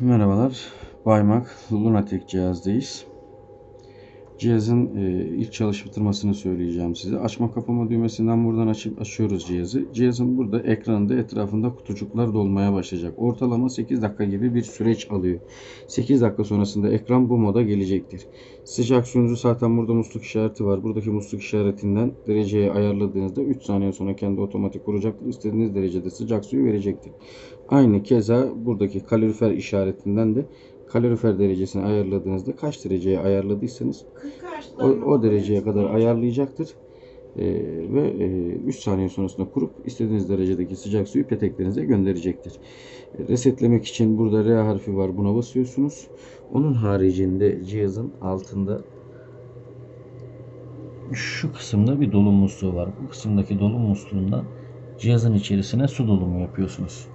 Merhabalar. Baymak Lunatic cihazdayız. Cihazın e, ilk çalıştırmasını söyleyeceğim size. Açma kapama düğmesinden buradan açıp açıyoruz cihazı. Cihazın burada ekranında etrafında kutucuklar dolmaya başlayacak. Ortalama 8 dakika gibi bir süreç alıyor. 8 dakika sonrasında ekran bu moda gelecektir. Sıcak sunucu zaten burada musluk işareti var. Buradaki musluk işaretinden dereceyi ayarladığınızda 3 saniye sonra kendi otomatik kuracaktır. İstediğiniz derecede sıcak suyu verecektir. Aynı keza buradaki kalorifer işaretinden de kalorifer derecesini ayarladığınızda kaç dereceye ayarladıysanız o, o dereceye kadar ayarlayacaktır. Ee, ve 3 saniye sonrasında kurup istediğiniz derecedeki sıcak suyu peteklerinize gönderecektir. E, Resetlemek için burada R harfi var. Buna basıyorsunuz. Onun haricinde cihazın altında şu kısımda bir dolum musluğu var. Bu kısımdaki dolum musluğundan cihazın içerisine su dolumu yapıyorsunuz.